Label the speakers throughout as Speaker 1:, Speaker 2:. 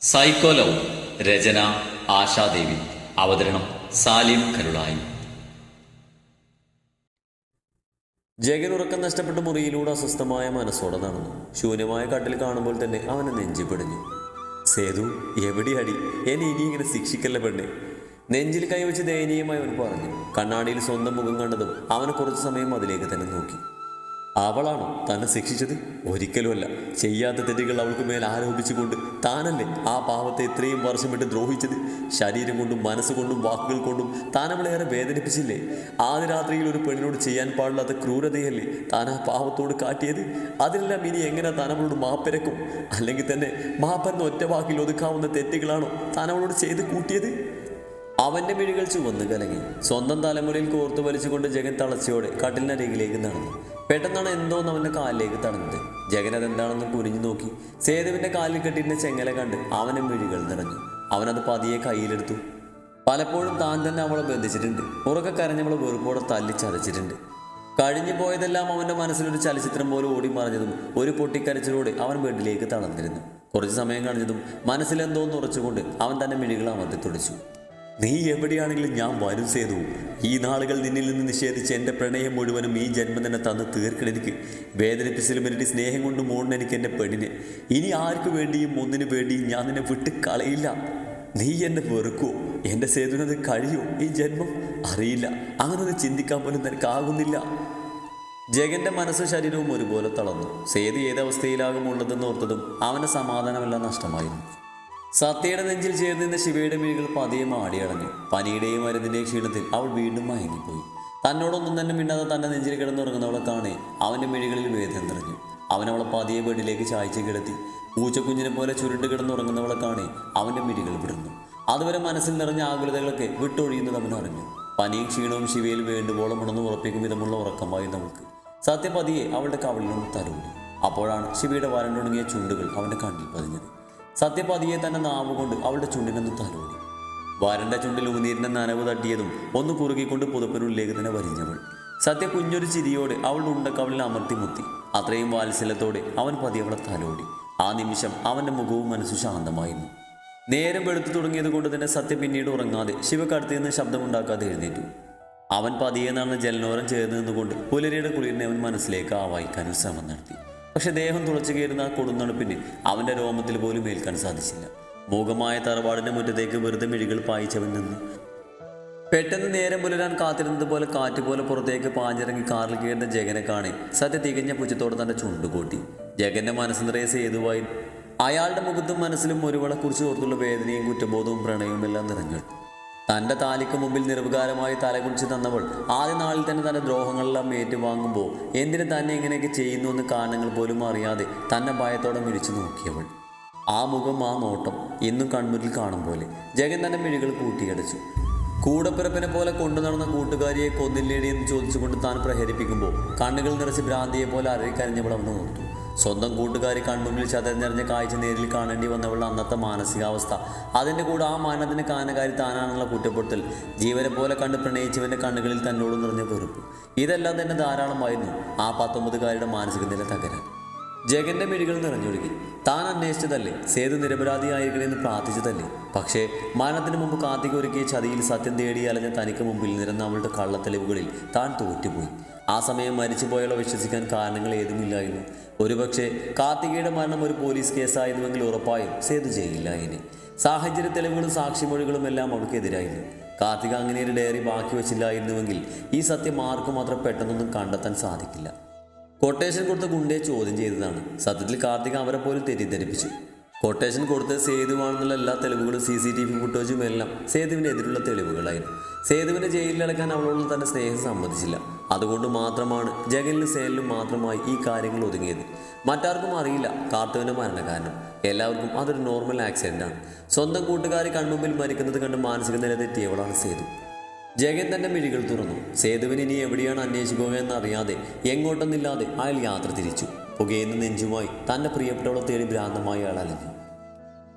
Speaker 1: Psycho love രചന ആശാദേവി. അവതരണം സാലിം കരുളായി.
Speaker 2: ജഗൻ ഉറക്കം നഷ്ടപ്പെട്ട മുറിയിലൂടെ അസ്വസ്ഥമായ മനസ്സോടെ നടന്നു. ശൂന്യമായ കട്ടിൽ കാണുമ്പോൾ തന്നെ അവനെ നെഞ്ചി പിടിഞ്ഞു. സേതു എവിടെയടി എന്നെ ഇനി ഇങ്ങനെ ശിക്ഷിക്കല്ല പെണ്ണെ? നെഞ്ചിൽ കൈവച്ച് ദയനീയമായി അവൻ പറഞ്ഞു. കണ്ണാടിയിൽ സ്വന്തം മുഖം കണ്ടതും അവനെ കുറച്ചു സമയം അതിലേക്ക് തന്നെ നോക്കി. അവളാണോ തന്നെ ശിക്ഷിച്ചത്. ഒരിക്കലുമല്ല. ചെയ്യാത്ത തെറ്റുകൾ അവൾക്ക് മേൽ ആരോപിച്ചുകൊണ്ട് താനല്ലേ ആ പാവത്തെ ഇത്രയും വർഷം വിട്ട് ദ്രോഹിച്ചത്? ശരീരം കൊണ്ടും മനസ്സുകൊണ്ടും വാക്കുകൾ കൊണ്ടും താൻ അവളേറെ വേദനിപ്പിച്ചില്ലേ? ആദ്യ രാത്രിയിൽ ഒരു പെണ്ണിനോട് ചെയ്യാൻ പാടില്ലാത്ത ക്രൂരതയല്ലേ താൻ ആ പാവത്തോട് കാട്ടിയത്? അതിനെല്ലാം ഇനി എങ്ങനെ താൻ അവളോട് മാപ്പിരക്കും? അല്ലെങ്കിൽ തന്നെ മാപ്പെന്ന ഒറ്റ വാക്കിൽ ഒതുക്കാവുന്ന തെറ്റുകളാണോ താൻ അവളോട് ചെയ്ത് കൂട്ടിയത്? അവന്റെ മിഴികൾ ചുവന്ന് കലങ്ങി. സ്വന്തം തലമുറയിൽ കോർത്തു വലിച്ചുകൊണ്ട് ജഗൻ തളച്ചയോടെ കട്ടിലിനരികിലേക്ക് നടന്നു. പെട്ടെന്നാണ് എന്തോന്ന് അവന്റെ കാലിലേക്ക് തടഞ്ഞത് ജഗൻ അതെന്താണെന്ന് കുനിഞ്ഞു നോക്കി. സേതുവിന്റെ കാലിൽ കെട്ടിയിരുന്ന ചെങ്ങല കണ്ട് അവന്റെ മിഴികൾ നിറഞ്ഞു. അവനത് പതിയെ കയ്യിലെടുത്തു. പലപ്പോഴും താൻ തന്നെ അവളെ ബന്ധിച്ചിട്ടുണ്ട്. ഉറക്കെ കരഞ്ഞവളെ വെറുപ്പോടെ തല്ലി ചതച്ചിട്ടുണ്ട്. കഴിഞ്ഞു പോയതെല്ലാം അവന്റെ മനസ്സിലൊരു ചലച്ചിത്രം പോലെ ഓടി മറിഞ്ഞതും ഒരു പൊട്ടിക്കരച്ചിലൂടെ അവൻ ബെഡിലേക്ക് തളർന്നിരുന്നു. കുറച്ച് സമയം കഴിഞ്ഞതും മനസ്സിലെന്തോന്ന് ഉറച്ചുകൊണ്ട് അവൻ തന്റെ മിഴികൾ അമർത്തി തുടിച്ചു. നീ എവിടെയാണെങ്കിലും ഞാൻ വരും സേതു. ഈ നാളുകൾ നിന്നിൽ നിന്ന് നിഷേധിച്ച് എന്റെ പ്രണയം മുഴുവനും ഈ ജന്മം തന്നെ തന്ന് തീർക്കണെനിക്ക് വേദനിപ്പിച്ചിലും എനിക്ക് സ്നേഹം കൊണ്ട് മൂടണം എനിക്ക് എന്റെ പെണ്ണിനെ. ഇനി ആർക്കു വേണ്ടിയും ഒന്നിനു വേണ്ടിയും ഞാൻ നിന്നെ വിട്ട് കളയില്ല. നീ എന്നെ വെറുക്കോ. എന്റെ സേതുവിനത് കഴിയോ. ഈ ജന്മം അറിയില്ല. അങ്ങനെ ഒന്ന് ചിന്തിക്കാൻ പോലും നിനക്കാകുന്നില്ല. ജഗന്റെ മനസ്സും ശരീരവും ഒരുപോലെ തളർന്നു. സേതു ഏതവസ്ഥയിലാകും ഉള്ളതെന്ന് ഓർത്തതും അവന് സമാധാനമെല്ലാം നഷ്ടമായിരുന്നു. സത്യയുടെ നെഞ്ചിൽ ചേർന്നിരുന്ന ശിവയുടെ മിഴികൾ പതിയെ മാടിയടഞ്ഞു. പനിയുടെയും മരുന്നിന്റെയും ക്ഷീണത്തിൽ അവൾ വീണ്ടും മയങ്ങിപ്പോയി. തന്നോടൊന്നും തന്നെ മിണ്ടാതെ തന്റെ നെഞ്ചിൽ കിടന്നുറങ്ങുന്നവളെ കാണെ അവന്റെ മിഴികളിൽ വേദന നിറഞ്ഞു. അവൻ അവളെ പതിയെ ബെഡിലേക്ക് ചായച്ച് കിടത്തി. പൂച്ചക്കുഞ്ഞിനെ പോലെ ചുരുണ്ട് കിടന്നുറങ്ങുന്നവളെ കാണെ അവന്റെ മിഴികൾ വിടുന്നു. അതുവരെ മനസ്സിൽ നിറഞ്ഞ ആകുലതകളൊക്കെ വിട്ടൊഴിയുന്നത് അവൻ അറിഞ്ഞു. പനിയും ക്ഷീണവും ശിവയിൽ വേണ്ടുവോളം ഉണർന്ന് ഉറപ്പിക്കും വിധമുള്ള ഉറക്കമായി നമുക്ക്. സത്യപതിയെ അവളുടെ കവിളിനോട് തലോടി. അപ്പോഴാണ് ശിവയുടെ വരണ്ടുണങ്ങിയ ചുണ്ടുകൾ അവന്റെ കണ്ണിൽ പതിഞ്ഞത്. സത്യപതിയെ തന്നെ നാവുകൊണ്ട് അവളുടെ ചുണ്ടിനൊന്ന് തലോടി. വാരന്റെ ചുണ്ടിൽ ഊന്നിയിരുന്ന നനവ് തട്ടിയതും ഒന്ന് കുറുകിക്കൊണ്ട് പുതപ്പിനുള്ളിലേക്ക് തന്നെ വരിഞ്ഞവൾ. സത്യ കുഞ്ഞൊരു ചിരിയോടെ അവളുടെ ഉണ്ടക്കവളിൽ അമർത്തി മുത്തി. അത്രയും വാത്സല്യത്തോടെ അവൻ പതി അവളെ തലോടി. ആ നിമിഷം അവന്റെ മുഖവും മനസ്സു ശാന്തമായിരുന്നു. നേരം വെളുത്തു തുടങ്ങിയത് കൊണ്ട് തന്നെ സത്യ പിന്നീട് ഉറങ്ങാതെ ശിവക്കടുത്ത് നിന്ന് ശബ്ദമുണ്ടാക്കാതെ എഴുന്നേറ്റു. അവൻ പതിയെ നടന്ന് ജലനോരം ചേർന്ന് നിന്നുകൊണ്ട് പുലരിയുടെ കുളിരിനെ അവൻ മനസ്സിലേക്ക് ആവായിക്കാനും ശ്രമം നടത്തി. പക്ഷെ ദേഹം തുളച്ചു കയറുന്ന ആ കൊടുന്നണുപ്പിന് അവന്റെ രോമത്തിൽ പോലും ഏൽക്കാൻ സാധിച്ചില്ല. മൂകമായ തറവാടിന്റെ മുറ്റത്തേക്ക് വെറുതെ മിഴികൾ പായിച്ചവൻ നിന്നു പെട്ടെന്ന് നേരം പുലരാൻ കാത്തിരുന്നത് പോലെ കാറ്റ് പോലെ പുറത്തേക്ക് പാഞ്ഞിറങ്ങി കാറിൽ കയറുന്ന ജഗനെ കാണി സത്യ തികഞ്ഞ പുച്ഛത്തോടെ തന്റെ ചുണ്ടുകൂട്ടി ജഗന്റെ മനസ്സ് നിറയെ സേതുവായി അയാളുടെ മുഖത്തും മനസ്സിലും ഒരുവളെക്കുറിച്ച് ഓർത്തുള്ള വേദനയും കുറ്റബോധവും പ്രണയവും എല്ലാം നിറഞ്ഞു. തന്റെ താലിക്ക് മുമ്പിൽ നിർവികാരമായി തലകുടിച്ച് തന്നവൾ ആദ്യ നാളിൽ തന്നെ തന്റെ ദ്രോഹങ്ങളെല്ലാം ഏറ്റുവാങ്ങുമ്പോൾ എന്തിനു തന്നെ ഇങ്ങനെയൊക്കെ ചെയ്യുന്നു എന്ന് കാരണങ്ങൾ പോലും അറിയാതെ തന്നെ ഭയത്തോടെ മിഴിച്ചു നോക്കിയവൾ. ആ മുഖം ആ നോട്ടം ഇന്നും കൺമുന്നിൽ കാണും പോലെ ജഗൻ തന്റെ മിഴികൾ കൂട്ടിയടച്ചു. കൂടപ്പിറപ്പിനെ പോലെ കൊണ്ടു നടന്ന കൂട്ടുകാരിയെ കൊന്നില്ലേടി എന്ന് ചോദിച്ചുകൊണ്ട് താൻ പ്രഹരിപ്പിക്കുമ്പോൾ കണ്ണുകൾ നിറച്ച് ഭ്രാന്തിയെ പോലെ അരറിക്കരഞ്ഞവൾ അവിടെ ഓർത്തു. സ്വന്തം കൂട്ടുകാരി കൺമുന്നിൽ ചതഞ്ഞറിഞ്ഞ കാഴ്ച നേരിൽ കാണേണ്ടി വന്നവളുടെ അന്നത്തെ മാനസികാവസ്ഥ. അതിന്റെ കൂടെ ആ മാനത്തിന് കാനകാരി താനാണെന്നുള്ള കുറ്റപ്പെടുത്തൽ ജീവനെ പോലെ കണ്ട് പ്രണയിച്ചവന്റെ കണ്ണുകളിൽ തന്നോട് നിറഞ്ഞ വെറുപ്പ്. ഇതെല്ലാം തന്നെ ധാരാളമായിരുന്നു ആ പത്തൊമ്പതുകാരുടെ മാനസിക നില തകരാൻ. ജഗന്റെ മിഴികൾ നിറഞ്ഞൊഴുകി. താൻ അന്വേഷിച്ചതല്ലേ? സേതു നിരപരാധിയായിരിക്കണമെന്ന് പ്രാർത്ഥിച്ചതല്ലേ? പക്ഷേ മരണത്തിന് മുമ്പ് കാർത്തിക ഒരുക്കിയ ചതിയിൽ സത്യം തേടി അലഞ്ഞ തനിക്ക് മുമ്പിൽ നിരന്ന അവളുടെ കള്ളത്തെളിവുകളിൽ താൻ തോറ്റുപോയി. ആ സമയം മരിച്ചുപോയാലോ വിശ്വസിക്കാൻ കാരണങ്ങൾ ഏതുമില്ലായിരുന്നു. ഒരുപക്ഷെ കാർത്തികയുടെ മരണം ഒരു പോലീസ് കേസായിരുന്നുവെങ്കിൽ ഉറപ്പായും സേതു ചെയ്യില്ല ഇനി. സാഹചര്യ തെളിവുകളും സാക്ഷിമൊഴികളും എല്ലാം അവൾക്കെതിരായിരുന്നു. കാർത്തിക അങ്ങനെ ഒരു ഡയറി ബാക്കി വെച്ചില്ലായിരുന്നുവെങ്കിൽ ഈ സത്യം ആർക്കും മാത്രം പെട്ടെന്നൊന്നും കണ്ടെത്താൻ സാധിക്കില്ല. കൊട്ടേഷൻ കൊടുത്ത ഗുണ്ടയെ ചോദ്യം ചെയ്തതാണ്. സത്യത്തിൽ കാർത്തിക അവരെ പോലും തെറ്റിദ്ധരിപ്പിച്ചു. കൊട്ടേഷൻ കൊടുത്ത സേതുവാണെന്നുള്ള എല്ലാ തെളിവുകളും സി സി ടി വി ഫുട്ടേജും എല്ലാം സേതുവിനെതിരുള്ള തെളിവുകളായിരുന്നു. സേതുവിനെ ജയിലിലടക്കാൻ അവളോട് തന്നെ സ്നേഹം സമ്മതിച്ചില്ല. അതുകൊണ്ട് മാത്രമാണ് ജഗനിലും സേനലും മാത്രമായി ഈ കാര്യങ്ങൾ ഒതുങ്ങിയത്. മറ്റാർക്കും അറിയില്ല. കാർത്തവിന്റെ മരണ കാരണം എല്ലാവർക്കും അതൊരു നോർമൽ ആക്സിഡന്റാണ് സ്വന്തം കൂട്ടുകാരി കൺമുമ്പിൽ മരിക്കുന്നത് കണ്ട് മാനസിക നില തെറ്റിയവളാണ് സേതു. ജഗൻ തന്റെ മിഴികൾ തുറന്നു. സേതുവിന് ഇനി എവിടെയാണ് അന്വേഷിക്കുക എന്നറിയാതെ എങ്ങോട്ടൊന്നില്ലാതെ അയാൾ യാത്ര തിരിച്ചു. പുകയുന്ന നെഞ്ചുമായി തന്റെ പ്രിയപ്പെട്ടവളെ തേടി ഭ്രാന്തമായി അയാൾ അലഞ്ഞു.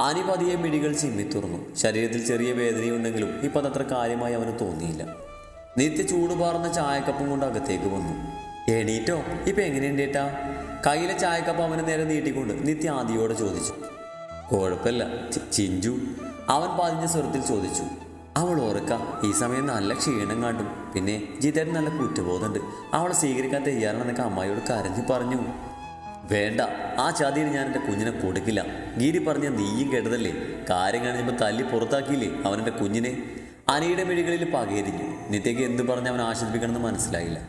Speaker 2: ആനി പതിയെ മിഴികൾ ചിമ്മി തുറന്നു. ശരീരത്തിൽ ചെറിയ വേദനയുണ്ടെങ്കിലും ഇപ്പം അതത്ര കാര്യമായി അവന് തോന്നിയില്ല. നിത്യ ചൂടുപാർന്ന ചായക്കപ്പും കൊണ്ട് അകത്തേക്ക് വന്നു. എണീറ്റോ? ഇപ്പൊ എങ്ങനെയുണ്ട് ഏട്ടാ? കയ്യിലെ ചായക്കപ്പ് അവന് നേരെ നീട്ടിക്കൊണ്ട് നിത്യ ആദിയോടെ ചോദിച്ചു. കുഴപ്പമില്ല ചിഞ്ചു. അവൻ പതിഞ്ഞ സ്വരത്തിൽ ചോദിച്ചു. അവൾ ഓർക്ക ഈ സമയം നല്ല ക്ഷീണം കാട്ടും. പിന്നെ ജിതേട്ടൻ നല്ല കുറ്റബോധമുണ്ട്. അവളെ സ്വീകരിക്കാൻ തയ്യാറാണെന്നൊക്കെ അമ്മായിയോട് കരഞ്ഞു പറഞ്ഞു. വേണ്ട ആ ചതിയിൽ ഞാൻ എന്റെ കുഞ്ഞിനെ കൊടുക്കില്ല. ഗിരി പറഞ്ഞ നീയും കേട്ടതല്ലേ? കാര്യം കാണിച്ചപ്പോൾ തല്ലി പുറത്താക്കിയില്ലേ അവനെന്റെ കുഞ്ഞിനെ? അനിയുടെ മിഴികളിൽ പകയരിഞ്ഞു നിത്യയ്ക്ക് എന്ത് പറഞ്ഞ് അവൻ ആശ്വസിപ്പിക്കണമെന്ന് മനസ്സിലായില്ല.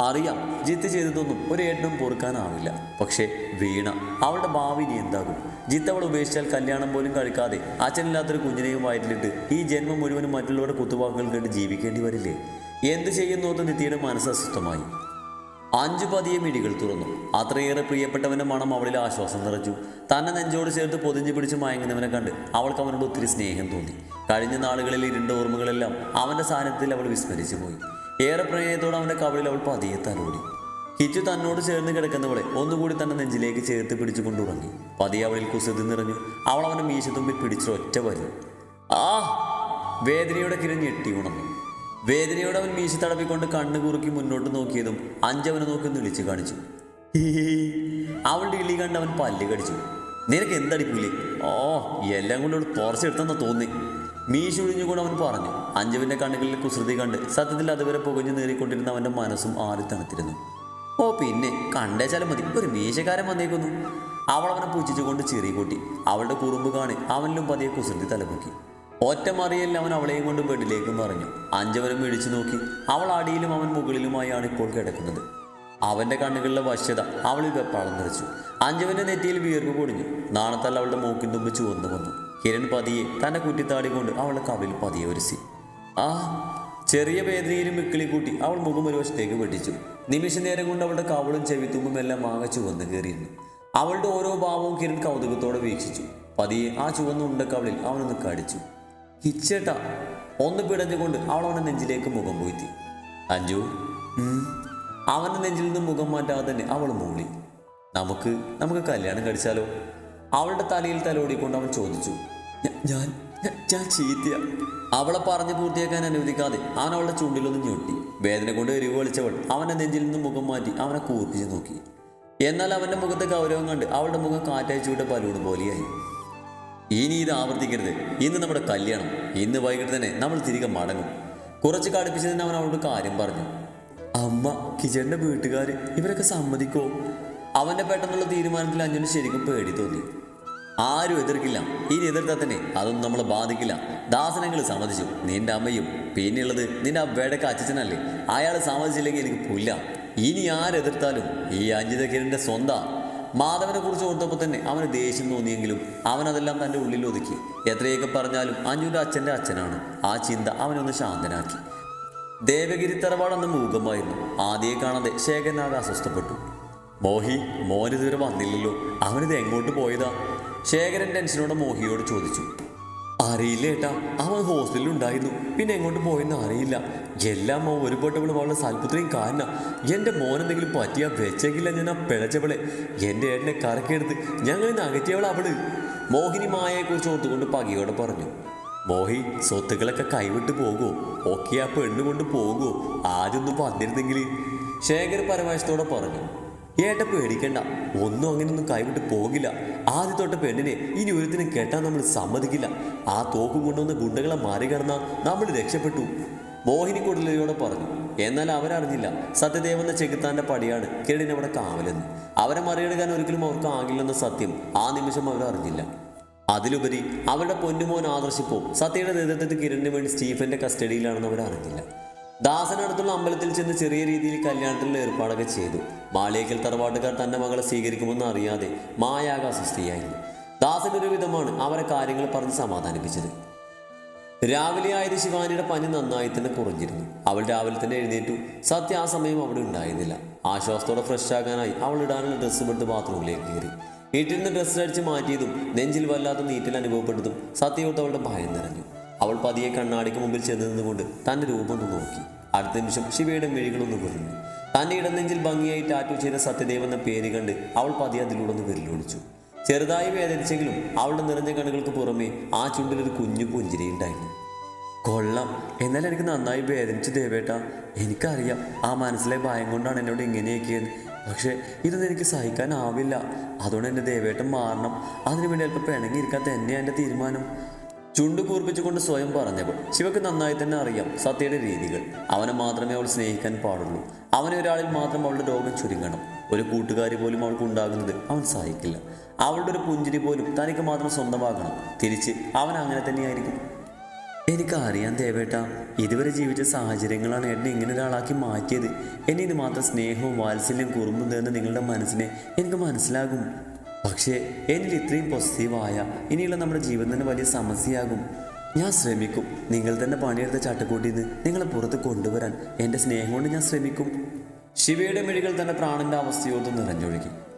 Speaker 2: അറിയാം ജിത്ത് ചെയ്തതൊന്നും ഒരു ഏട്ടനും പൊറുക്കാനാവില്ല. പക്ഷേ വീണ അവളുടെ ഭാവി ഇനി എന്താകും? ജിത്ത് അവൾ ഉപേക്ഷിച്ചാൽ കല്യാണം പോലും കഴിക്കാതെ അച്ഛനില്ലാത്തൊരു കുഞ്ഞിനെയും വയറ്റിലിട്ട് ഈ ജന്മം മുഴുവനും മറ്റുള്ളവരുടെ കുത്തുവാക്കുകൾ കേട്ട് ജീവിക്കേണ്ടി വരില്ലേ? എന്ത് ചെയ്യുന്നോത്ത് നിത്യയുടെ മനസ്സ് അസ്വസ്ഥമായി. അഞ്ചു പതിയെ മിഴികൾ തുറന്നു. അത്രയേറെ പ്രിയപ്പെട്ടവന്റെ മണം അവളിൽ ആശ്വാസം നിറച്ചു. തന്നെ നെഞ്ചോട് ചേർത്ത് പൊതിഞ്ഞു പിടിച്ച് മയങ്ങുന്നവനെ കണ്ട് അവൾക്ക് അവനോട് ഒത്തിരി സ്നേഹം തോന്നി. കഴിഞ്ഞ നാളുകളിൽ ഇരുണ്ട ഓർമ്മകളെല്ലാം അവന്റെ സാന്നിധ്യത്തിൽ അവൾ വിസ്മരിച്ചു പോയി. ഏറെ പ്രണയത്തോടെ അവന്റെ കവളിൽ അവൾ പതിയെ തലോടി. കിച്ചു തന്നോട് ചേർന്ന് കിടക്കുന്നവളെ ഒന്നുകൂടി തന്നെ നെഞ്ചിലേക്ക് ചേർത്ത് പിടിച്ചു കൊണ്ടുറങ്ങി പതിയെ അവളിൽ കുസൃതി നിറഞ്ഞു. അവൾ അവന്റെ മീശത്തുമ്പിൽ പിടിച്ചൊറ്റ വരും. ആ വേദനയുടെ കിരൺ ഞെട്ടി ഉണർന്നു. വേദനയോടെ അവൻ മീശ തടപ്പിക്കൊണ്ട് കണ്ണ് കുറുക്കി മുന്നോട്ട് നോക്കിയതും അഞ്ചവനെ നോക്കി വിളിച്ചു കാണിച്ചു. അവളുടെ ഇളി കണ്ട് അവൻ പല്ല് കടിച്ചു. നിനക്ക് എന്തടിപ്പില്ലേ ഓ എല്ലാം കൊണ്ട് അവൾ തോർച്ചെടുത്തെന്ന് തോന്നി മീശ കൊണ്ട് അവൻ പറഞ്ഞു അഞ്ചവന്റെ കണ്ണുകളിൽ കുസൃതി കണ്ട് സത്യത്തിൽ അതുവരെ പുകഞ്ഞു നേറിക്കൊണ്ടിരുന്ന അവന്റെ മനസ്സും ആറി തണുത്തിരുന്നു. ഓ പിന്നെ കണ്ടേച്ചാലും മതി ഒരു മീശക്കാരൻ വന്നേക്കുന്നു. അവൾ അവനെ പുച്ഛിച്ചുകൊണ്ട് ചിറി കൂട്ടി അവളുടെ കുറുമ്പ് കാണി അവനിലും പതിയെ കുസൃതി തലപൊക്കി. ഒറ്റ മറിയല്ല അവൻ അവളെയും കൊണ്ട് ബെഡിലേക്ക് പറഞ്ഞു അഞ്ചവനും മേടിച്ചു നോക്കി അവൾ അടിയിലും അവൻ മുകളിലുമായാണ് ഇപ്പോൾ കിടക്കുന്നത്. അവന്റെ കണ്ണുകളിലെ വശ്യത അവൾ വെപ്പാളം നിറച്ചു അഞ്ജുവിന്റെ നെറ്റിയിൽ വീർപ്പ് പൊടിഞ്ഞു. നാണത്താൽ അവളുടെ മൂക്കിൻ തുമ്പ് ചുവന്നു വന്നു. കിരൺ പതിയെ തന്നെ കുറ്റിത്താടി കൊണ്ട് അവളുടെ കവിൽ പതിയെ ഒരുസി ആ ചെറിയ വേദനയിലും മിക്കിളി കൂട്ടി അവൾ മുഖം ഒരു വശത്തേക്ക് വെട്ടിച്ചു. നിമിഷ നേരം കൊണ്ട് അവളുടെ കവളും ചെവിത്തുമ്പും എല്ലാം ആകെ ചുവന്ന് കയറിയിരുന്നു. അവളുടെ ഓരോ ഭാവവും കിരൺ കൗതുകത്തോടെ വീക്ഷിച്ചു. പതിയെ ആ ചുവന്ന കവളിൽ അവനൊന്ന് കടിച്ചു. ഹിച്ചേട്ടാ ഒന്ന് പിടഞ്ഞുകൊണ്ട് അവൾ അവനെ നെഞ്ചിലേക്ക് മുഖം പോയിത്തി. അഞ്ജു ഉം. അവന്റെ നെഞ്ചിൽ നിന്ന് മുഖം മാറ്റാതെ തന്നെ അവൾ മൂളി. നമുക്ക് നമുക്ക് കല്യാണം കഴിച്ചാലോ? അവളുടെ തലയിൽ തലോടിക്കൊണ്ട് അവൻ ചോദിച്ചു. ഞാൻ ഞാൻ ചീത്തിയ. അവളെ പറഞ്ഞു പൂർത്തിയാക്കാൻ അനുവദിക്കാതെ അവൻ അവളുടെ ചൂണ്ടിലൊന്ന് ഞൊട്ടി. വേദന കൊണ്ട് എരിവ് വലിച്ചവൾ അവന്റെ നെഞ്ചിൽ നിന്ന് മുഖം മാറ്റി അവനെ കൂർപ്പിച്ച് നോക്കി. എന്നാൽ അവന്റെ മുഖത്തെ ഗൗരവം കണ്ട് അവളുടെ മുഖം കാറ്റയച്ചുവിട്ട പലൂട് പോലെയായി. ഇനി ഇത് ആവർത്തിക്കരുത്. ഇന്ന് നമ്മുടെ കല്യാണം. ഇന്ന് വൈകിട്ട് തന്നെ നമ്മൾ തിരികെ മടങ്ങും. കുറച്ച് കടുപ്പിച്ചതിന് അവൻ അവളോട് കാര്യം പറഞ്ഞു. അമ്മ കിച്ചന്റെ വീട്ടുകാർ ഇവരൊക്കെ സമ്മതിക്കോ? അവന്റെ പെട്ടെന്നുള്ള തീരുമാനത്തിൽ അഞ്ജന് ശരിക്കും പേടി തോന്നി. ആരും എതിർക്കില്ല. ഇനി എതിർത്താൽ തന്നെ അതൊന്നും നമ്മളെ ബാധിക്കില്ല. ദാസനങ്ങൾ സമ്മതിച്ചു. നിന്റെ അമ്മയും പിന്നെയുള്ളത് നിന്റെ അബ്ബയുടെ അച്ഛനല്ലേ അയാൾ സമ്മതിച്ചില്ലെങ്കിൽ എനിക്ക് പുല്ല. ഇനി ആരെതിർത്താലും ഈ അഞ്ജിത കിരണിന്റെ സ്വന്തം. മാധവനെ കുറിച്ച് ഓർത്തപ്പോൾ തന്നെ അവന് ദേഷ്യം തോന്നിയെങ്കിലും അവൻ അതെല്ലാം തന്റെ ഉള്ളിൽ ഒതുക്കി. എത്രയൊക്കെ പറഞ്ഞാലും അഞ്ജുവിന്റെ അച്ഛന്റെ അച്ഛനാണ്. ആ ചിന്ത അവനൊന്ന് ശാന്തനാക്കി. ദേവഗിരി തറവാടെന്ന മൂകമായിരുന്നു. ആദ്യയെ കാണാതെ ശേഖരനാകെ അസ്വസ്ഥപ്പെട്ടു. മോഹി മോന് വന്നില്ലല്ലോ. അവനിത് എങ്ങോട്ട് പോയതാ? ശേഖരൻ ടെൻഷനോടെ മോഹിയോട് ചോദിച്ചു. അറിയില്ല ഏട്ടാ അവൻ ഹോസ്റ്റലിൽ ഉണ്ടായിരുന്നു. പിന്നെ എങ്ങോട്ട് പോയെന്ന് അറിയില്ല. എല്ലാം ഒരു ഒരുപാട്ടവളും അവളുടെ സൽപുത്രയും കാരണം എന്റെ മോൻ എന്തെങ്കിലും പറ്റിയാ വെച്ചെങ്കില്ല ഞാൻ ആ പിഴച്ചവളെ എന്റെ ഏട്ടനെ കറക്കെടുത്ത് ഞങ്ങൾ അവൾ. മോഹിനി മായയെക്കുറിച്ച് ഓർത്തുകൊണ്ട് പകയോടെ പറഞ്ഞു. മോഹി സ്വത്തുക്കളൊക്കെ കൈവിട്ട് പോകുമോ ഒക്കെ ആ പെണ്ണ് കൊണ്ട് പോകുമോ ആദ്യമൊന്നും വന്നിരുന്നെങ്കിൽ ശേഖർ പരമാശത്തോടെ പറഞ്ഞു ഏട്ട പേടിക്കണ്ട. ഒന്നും അങ്ങനെയൊന്നും കൈവിട്ട് പോകില്ല. ആദ്യ തൊട്ട പെണ്ണിനെ ഇനി ഒരുത്തിനും കെട്ടാൻ നമ്മൾ സമ്മതിക്കില്ല. ആ തോക്കും കൊണ്ടുവന്ന ഗുണ്ടകളെ മാറികടന്ന നമ്മൾ രക്ഷപ്പെട്ടു. മോഹിനി കൊടുലയോടെ പറഞ്ഞു എന്നാൽ അവരറിഞ്ഞില്ല. സത്യദേവെന്ന ചെകുത്താന്റെ പടിയാണ് അവിടെ കാവലെന്ന്. അവരെ മറികടക്കാൻ ഒരിക്കലും അവർക്ക് ആകില്ലെന്ന സത്യം ആ നിമിഷം അവർ അറിഞ്ഞില്ല അതിലുപരി അവരുടെ പൊന്നുമോൻ ആദർശിപ്പോ സത്യയുടെ നേതൃത്വത്തിൽ കിരണിന് വേണ്ടി സ്റ്റീഫന്റെ കസ്റ്റഡിയിലാണെന്ന് അവർ അറിഞ്ഞില്ല. ദാസനടുത്തുള്ള അമ്പലത്തിൽ ചെന്ന് ചെറിയ രീതിയിൽ കല്യാണത്തിനുള്ള ഏർപ്പാടൊക്കെ ചെയ്തു. മാളിയേക്കൽ തറവാട്ടുകാർ തന്റെ മകളെ സ്വീകരിക്കുമെന്ന് അറിയാതെ മായാക അസ്വസ്ഥയായിരുന്നു ദാസൻ ഒരു വിധമാണ് അവരെ കാര്യങ്ങൾ പറഞ്ഞ് സമാധാനിപ്പിച്ചത്. രാവിലെ ആയത് ശിവാനിയുടെ പനി നന്നായി തന്നെ കുറഞ്ഞിരുന്നു. അവൾ രാവിലെ തന്നെ എഴുന്നേറ്റു. സത്യ ആ സമയം അവിടെ ഉണ്ടായിരുന്നില്ല. ആശ്വാസത്തോടെ ഫ്രഷ് ആകാനായി അവൾ ഇടാനുള്ള ഡ്രസ്സ് എടുത്ത് ബാത്റൂമിലേക്ക് കയറി. വീട്ടിൽ ഡ്രസ്സ് അടിച്ച് മാറ്റിയതും നെഞ്ചിൽ വല്ലാത്ത നീറ്റൽ അനുഭവപ്പെട്ടതും സത്യയോട്ട് അവളുടെ ഭയം നിറഞ്ഞു. അവൾ പതിയെ കണ്ണാടിക്ക് മുമ്പിൽ ചെന്ന് നിന്നുകൊണ്ട് തന്റെ രൂപം ഒന്ന് നോക്കി. അടുത്ത നിമിഷം ശിവയുടെ മെഴികളൊന്ന് വിറഞ്ഞു തന്റെ ഇടനെഞ്ചിൽ ഭംഗിയായി ടാറ്റു ചെയ്ത സത്യദേവ് എന്ന പേര് കണ്ട് അവൾ പതിയെ അതിലൂടെ ഒന്ന് വിരലോടിച്ചു ചെറുതായി വേദനിച്ചെങ്കിലും അവളുടെ നിറഞ്ഞ കണ്ണുകൾക്ക് പുറമേ ആ ചുണ്ടിലൊരു കുഞ്ഞു പുഞ്ചിരിയുണ്ടായിരുന്നു കൊള്ളാം. എന്നാൽ എനിക്ക് നന്നായി വേദനിച്ചു ദേവേട്ട. എനിക്കറിയാം ആ മനസ്സിലെ ഭയം കൊണ്ടാണ് എന്നോട് ഇങ്ങനെയൊക്കെ പക്ഷേ ഇതൊന്നും എനിക്ക് സഹിക്കാനാവില്ല അതുകൊണ്ട് എന്റെ ദേവേട്ടൻ മാറണം. അതിനു വേണ്ടി അല്പം പിണങ്ങിയിരിക്കാൻ തന്നെയാണ് എന്റെ തീരുമാനം. ചുണ്ടു കൂർപ്പിച്ചുകൊണ്ട് സ്വയം പറഞ്ഞപ്പോൾ ശിവക്ക് നന്നായി തന്നെ അറിയാം സത്യയുടെ രീതികൾ. അവനെ മാത്രമേ അവൾ സ്നേഹിക്കാൻ പാടുള്ളൂ. അവനെ ഒരാളിൽ മാത്രം അവളുടെ രോഗം ചുരുങ്ങണം. ഒരു കൂട്ടുകാരി പോലും അവൾക്ക് ഉണ്ടാകുന്നത് അവൻ സഹിക്കില്ല. അവളുടെ ഒരു പുഞ്ചിരി പോലും തനിക്ക് മാത്രം സ്വന്തമാകണം. തിരിച്ച് അവൻ അങ്ങനെ തന്നെയായിരിക്കും. എനിക്കറിയാം ദേവേട്ട. ഇതുവരെ ജീവിച്ച സാഹചര്യങ്ങളാണ് എന്നെ ഇങ്ങനെ ഒരാളാക്കി മാറ്റിയത്. എന്നെ ഇത് മാത്രം സ്നേഹവും വാത്സല്യം കുറുമ്പും തരുന്ന നിങ്ങളുടെ മനസ്സിനെ എനിക്ക് മനസ്സിലാകും. പക്ഷേ എന്നിൽ ഇത്രയും പോസിറ്റീവായ ഇനിയുള്ള നമ്മുടെ ജീവിതത്തിന് വലിയ സമസ്യയാകും. ഞാൻ ശ്രമിക്കും. നിങ്ങൾ തന്നെ പണിയെടുത്ത ചട്ടക്കൂട്ടിൽ നിന്ന് നിങ്ങളെ പുറത്ത് കൊണ്ടുവരാൻ. എന്റെ സ്നേഹം കൊണ്ട് ഞാൻ ശ്രമിക്കും. ശിവയുടെ മിഴികൾ തന്നെ പ്രാണന്റെ അവസ്ഥയോട് നിറഞ്ഞൊഴുകി.